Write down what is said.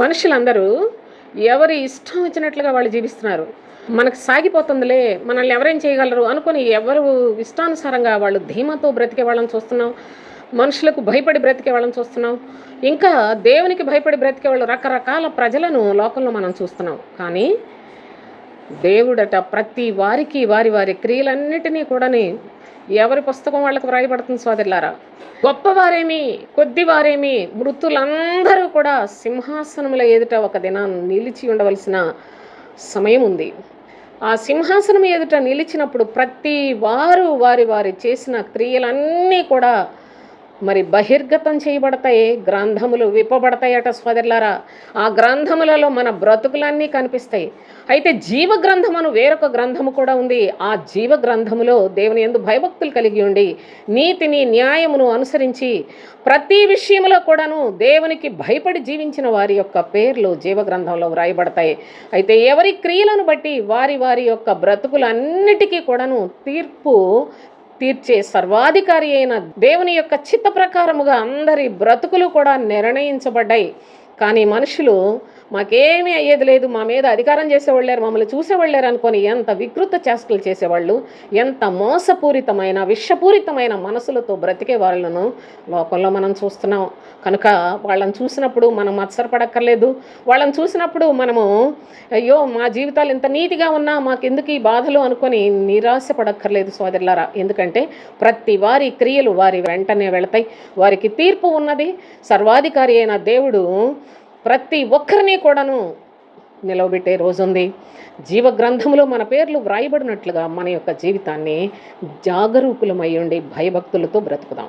మనుషులందరూ ఎవరి ఇష్టం వచ్చినట్లుగా వాళ్ళు జీవిస్తున్నారు. మనకు సాగిపోతుందిలే మనల్ని ఎవరేం చేయగలరు అనుకొని ఎవరు ఇష్టానుసారంగా వాళ్ళు ధీమాతో బ్రతికే వాళ్ళని చూస్తున్నాం. మనుషులకు భయపడి బ్రతికే వాళ్ళని చూస్తున్నాం. ఇంకా దేవునికి భయపడి బ్రతికే వాళ్ళు రకరకాల ప్రజలను లోకంలో మనం చూస్తున్నాం. కానీ దేవుడట ప్రతి వారికి వారి వారి క్రియలన్నిటినీ కూడాని ఎవరి పుస్తకం వాళ్ళకు వ్రాయబడుతుంది సోదరులారా? గొప్పవారేమి కొద్దివారేమి మృతులందరూ కూడా సింహాసనముల ఎదుట ఒక దినాన్ని నిలిచి ఉండవలసిన సమయం ఉంది. ఆ సింహాసనం ఎదుట నిలిచినప్పుడు ప్రతి వారు వారి వారి చేసిన క్రియలన్నీ కూడా మరి బహిర్గతం చేయబడతాయి గ్రంథములు విప్పబడతాయట స్వదర్లారా ఆ గ్రంథములలో మన బ్రతుకులన్నీ కనిపిస్తాయి. అయితే జీవ గ్రంథమును వేరొక గ్రంథము కూడా ఉంది. ఆ జీవ గ్రంథములో దేవుని ఎందు భయభక్తులు కలిగి ఉండి నీతిని న్యాయమును అనుసరించి ప్రతి విషయంలో కూడాను దేవునికి భయపడి జీవించిన వారి యొక్క పేర్లు జీవ గ్రంథంలో వ్రాయబడతాయి. అయితే ఎవరి క్రియలను బట్టి వారి వారి యొక్క బ్రతుకులన్నిటికీ కూడాను తీర్పు తీర్చే సర్వాధికారి అయిన దేవుని యొక్క చిత్త ప్రకారముగా అందరి బ్రతుకులు కూడా నిర్ణయించబడ్డాయి. కానీ మనుషులు మాకేమీ అయ్యేది లేదు. మా మీద అధికారం చేసేవాళ్ళారు మమ్మల్ని చూసేవాళ్ళారు అనుకొని ఎంత వికృత చేష్టలు చేసేవాళ్ళు ఎంత మోసపూరితమైన విషపూరితమైన మనసులతో బ్రతికే వాళ్ళను లోకంలో మనం చూస్తున్నాం. కనుక వాళ్ళని చూసినప్పుడు మనం మత్సరపడక్కర్లేదు. వాళ్ళని చూసినప్పుడు మనము అయ్యో మా జీవితాలు ఇంత నీతిగా ఉన్నా మాకెందుకు ఈ బాధలు? అనుకొని నిరాశ పడక్కర్లేదు సోదరులారా. ఎందుకంటే ప్రతి వారి క్రియలు వారి వెంటనే వెళతాయి. వారికి తీర్పు ఉన్నది. సర్వాధికారి అయిన దేవుడు ప్రతి ఒక్కరిని కూడాను నిలవబెట్టే రోజుంది. జీవ గ్రంథంలో మన పేర్లు వ్రాయబడినట్లుగా మన యొక్క జీవితాన్ని జాగరూకులమై ఉండి భయభక్తులతో బ్రతుకుదాం.